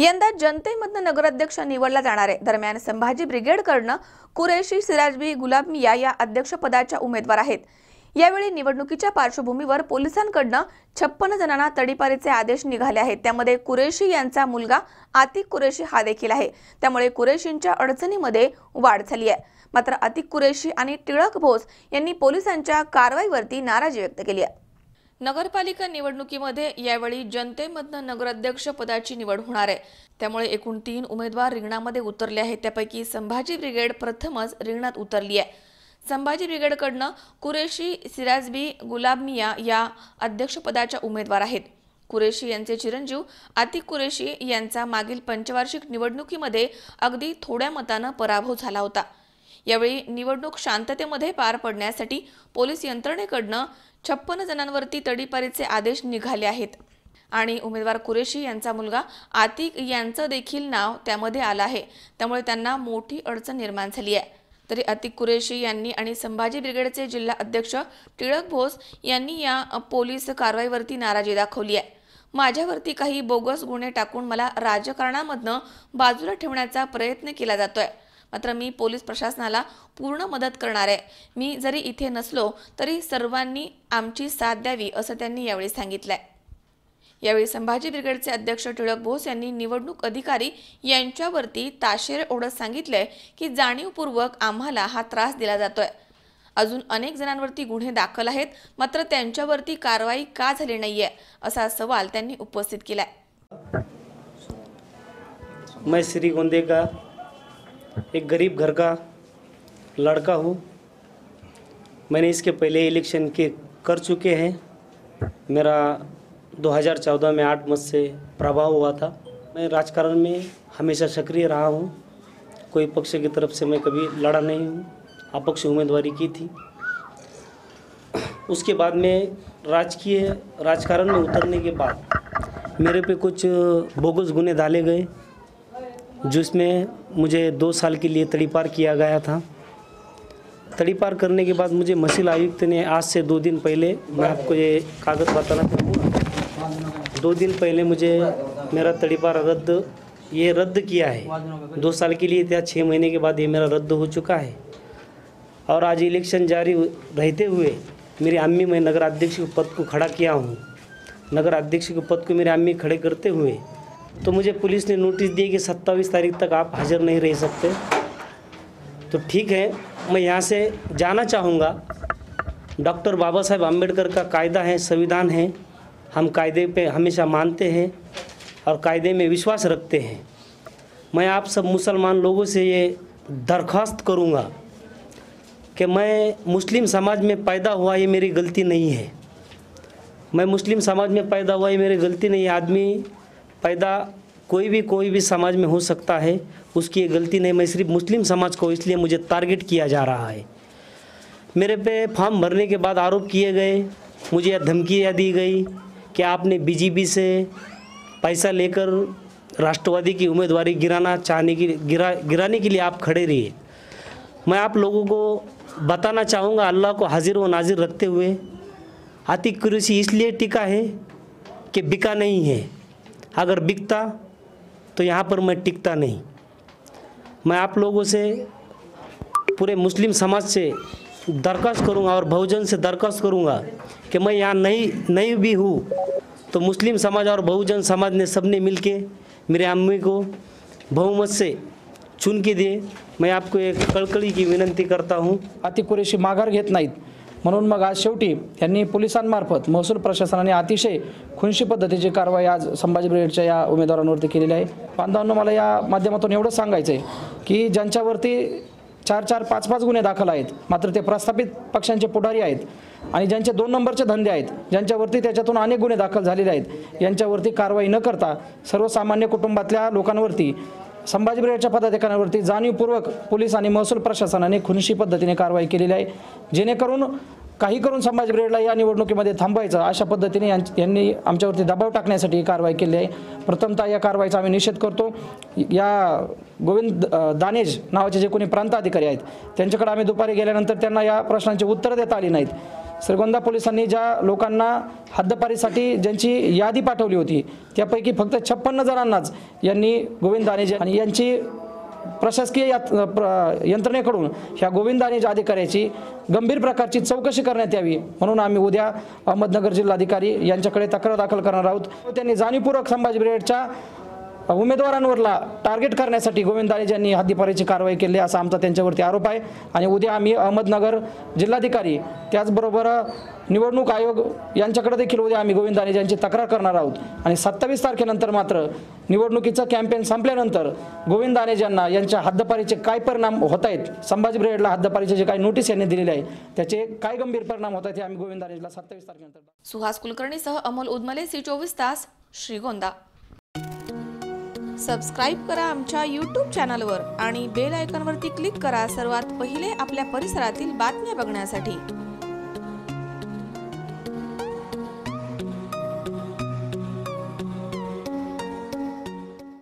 यंदा जनतेमधनं नगराध्यक्ष निवडला जाणार आहे. दरम्यान संभाजी ब्रिगेडकडनं कुरेशी सिराजबी गुलाब मिया या अध्यक्षपदाच्या उमेदवार आहेत. यावेळी निवडणुकीच्या पार्श्वभूमीवर पोलिसांकडनं छप्पन जणांना तडीपारीचे आदेश निघाले आहेत. त्यामध्ये कुरेशी यांचा मुलगा आतिक कुरेशी हा देखील आहे. त्यामुळे कुरेशींच्या अडचणीमध्ये वाढ झाली आहे. मात्र आतिक कुरेशी आणि टिळक भोस यांनी पोलिसांच्या कारवाईवरती नाराजी व्यक्त केली आहे. नगरपालिका निवडणुकीमध्ये यावेळी जनतेमधनं नगराध्यक्ष पदाची निवड होणार आहे. त्यामुळे एकूण तीन उमेदवार रिंगणामध्ये उतरले आहेत. त्यापैकी संभाजी ब्रिगेड प्रथमच रिंगणात उतरली आहे. संभाजी ब्रिगेडकडनं कुरेशी सिराजबी गुलाबमिया या अध्यक्षपदाच्या उमेदवार आहेत. कुरेशी यांचे चिरंजीव आतिक कुरेशी यांचा मागील पंचवार्षिक निवडणुकीमध्ये अगदी थोड्या मतानं पराभव झाला होता. यावेळी निवडणूक शांततेमध्ये पार पडण्यासाठी पोलीस यंत्रणेकडनं छप्पन जणांवरती तडीपारीचे आदेश निघाले आहेत. आणि उमेदवार कुरेशी यांचा मुलगा आतिक यांचं देखील नाव त्यामध्ये आलं आहे. त्यामुळे त्यांना मोठी अडचण निर्माण झाली आहे. तरी अतिक कुरेशी यांनी आणि संभाजी ब्रिगेडचे जिल्हा अध्यक्ष टिळक भोस यांनी या पोलीस कारवाईवरती नाराजी दाखवली आहे. माझ्यावरती काही बोगस गुन्हे टाकून मला राजकारणामधनं बाजूला ठेवण्याचा प्रयत्न केला जातोय. मात्र मी पोलीस प्रशासनाला पूर्ण मदत करणार आहे. मी जरी इथे नसलो तरी सर्वांनी आमची साथ द्यावी असं त्यांनी यावेळी सांगितलंय. यावेळी संभाजी ब्रिगेडचे अध्यक्ष टिळक बोस यांनी निवडणूक अधिकारी यांच्यावरती ताशेरे ओढत सांगितलंय की जाणीवपूर्वक आम्हाला हा त्रास दिला जातोय. अजून अनेक जणांवरती गुन्हे दाखल आहेत मात्र त्यांच्यावरती कारवाई का झाली नाहीये असा सवाल त्यांनी उपस्थित केलाय. मैं श्री गोंदेकर एक गरीब घर का लड़का हूँ। मैंने इसके पहले इलेक्शन के कर चुके हैं। मेरा 2014 में आठ मत से प्रभाव हुआ था। मैं राजकारण में हमेशा सक्रिय रहा हूँ। कोई पक्ष की तरफ़ से मैं कभी लड़ा नहीं हूँ। अपक्ष उम्मीदवारी की थी। उसके बाद में राजकीय राजकारण में उतरने के बाद मेरे पे कुछ बोगस गुने डाले गए। जिसमें मुझे दो साल के लिए तड़ीपार किया गया था। तड़ीपार करने के बाद मुझे मसील आयुक्त ने आज से दो दिन पहले, मैं आपको ये कागज़ बताना चाहूँगा। दो दिन पहले मुझे मेरा तड़ीपार रद्द, ये रद्द किया है। दो साल के लिए था छः महीने के बाद ये मेरा रद्द हो चुका है। और आज इलेक्शन जारी रहते हुए मेरी अम्मी मैं नगर अध्यक्ष के पद को खड़ा किया हूँ। नगर अध्यक्ष के पद को मेरे अम्मी खड़े करते हुए तो मुझे पुलिस ने नोटिस दिया कि सत्ताईस तारीख तक आप हाजिर नहीं रह सकते। तो ठीक है, मैं यहाँ से जाना चाहूँगा। डॉक्टर बाबा साहेब आम्बेडकर का कायदा है, संविधान है। हम कायदे पे हमेशा मानते हैं और कायदे में विश्वास रखते हैं। मैं आप सब मुसलमान लोगों से ये दरख्वास्त करूँगा कि मैं मुस्लिम समाज में पैदा हुआ ये मेरी गलती नहीं है। मैं मुस्लिम समाज में पैदा हुआ ये मेरी गलती नहीं आदमी पैदा कोई भी कोई भी समाज में हो सकता है, उसकी ये गलती नहीं। मैं सिर्फ़ मुस्लिम समाज को इसलिए मुझे टारगेट किया जा रहा है। मेरे पे फॉर्म भरने के बाद आरोप किए गए, मुझे यह धमकियाँ दी गई कि आपने बीजेपी से पैसा लेकर राष्ट्रवादी की उम्मीदवारी गिराना चाहने की, गिरा, गिराने के लिए आप खड़े रहिए। मैं आप लोगों को बताना चाहूँगा, अल्लाह को हाजिर व नाजिर रखते हुए आतिक कुरैशी इसलिए टिका है कि बिका नहीं है। अगर बिकता तो यहाँ पर मैं टिकता नहीं। मैं आप लोगों से, पूरे मुस्लिम समाज से दरख्वास्त करूँगा और बहुजन से दरख्वास्त करूँगा कि मैं यहाँ नहीं नहीं भी हूँ। तो मुस्लिम समाज और बहुजन समाज ने सबने मिलके मेरे अम्मी को बहुमत से चुन के दिए। मैं आपको एक कळकळी की विनंती करता हूँ। अति पुरेशी माघार घेत नाहीत। म्हणून मग आज शेवटी यांनी पोलिसांमार्फत महसूल प्रशासनाने अतिशय खुनशी पद्धतीची कारवाई आज संभाजी ब्रिगेडच्या या उमेदवारांवरती केलेली आहे. बांधवांनो मला या माध्यमातून एवढं सांगायचं आहे की ज्यांच्यावरती चार चार पाच पाच गुन्हे दाखल आहेत मात्र ते प्रस्थापित पक्षांचे पुढारी आहेत आणि ज्यांचे दोन नंबरचे धंदे आहेत ज्यांच्यावरती त्याच्यातून अनेक गुन्हे दाखल झालेले आहेत यांच्यावरती कारवाई न करता सर्वसामान्य कुटुंबातल्या लोकांवरती संभाजी ब्रिगेडच्या पदाधिकाऱ्यांवरती जाणीवपूर्वक पोलीस आणि महसूल प्रशासनाने खुनशी पद्धतीने कारवाई केलेली आहे. जेणेकरून काही करून संभाजी ब्रिगेडला या निवडणुकीमध्ये थांबायचं अशा पद्धतीने यांनी आमच्यावरती दबाव टाकण्यासाठी ही कारवाई केली आहे. प्रथमतः या कारवाईचा आम्ही निषेध करतो. या गोविंद दानेज नावाचे जे कोणी प्रांताधिकारी आहेत त्यांच्याकडे आम्ही दुपारी गेल्यानंतर त्यांना या प्रश्नांची उत्तरं देता आली नाहीत. श्रीगोंदा पोलिसांनी ज्या लोकांना हद्दपारीसाठी ज्यांची यादी पाठवली होती त्यापैकी फक्त छप्पन्न जणांनाच यांनी गोविंद दानेजे आणि यांची प्रशासकीय यात- प्र- यंत्रणेकडून ह्या गोविंद अधिकाऱ्याची गंभीर प्रकारची चौकशी करण्यात यावी म्हणून आम्ही उद्या अहमदनगर जिल्हाधिकारी यांच्याकडे तक्रार दाखल करणार आहोत. त्यांनी जाणीवपूर्वक संभाजी ब्रिगेडच्या उमेदवारांवरला टार्गेट करण्यासाठी गोविंद ज्यांनी यांनी हद्दीपारीची कारवाई केली असा आमचा त्यांच्यावरती आरोप आहे. आणि उद्या आम्ही अहमदनगर जिल्हाधिकारी त्याचबरोबर निवडणूक आयोग यांच्याकडे देखील उद्या आम्ही गोविंदानेज यांची तक्रार करणार आहोत. आणि सत्तावीस तारखेनंतर मात्र निवडणुकीचं कॅम्पेन संपल्यानंतर गोविंद यांना यांच्या हद्दपारीचे काय परिणाम होत आहेत संभाजी ब्रिगेडला हद्दपारीचे जे काही नोटीस यांनी दिलेले आहे त्याचे काय गंभीर परिणाम होत आहेत हे आम्ही गोविंद सत्तावीस तारखेनंतर सुहास कुलकर्णीसह अमोल उदमले सी चोवीस तास श्रीगोंदा. सबस्क्राईब करा आमच्या यूट्यूब चॅनलवर आणि बेल आयकॉनवरती क्लिक करा सर्वात पहिले आपल्या परिसरातील बातम्या बघण्यासाठी.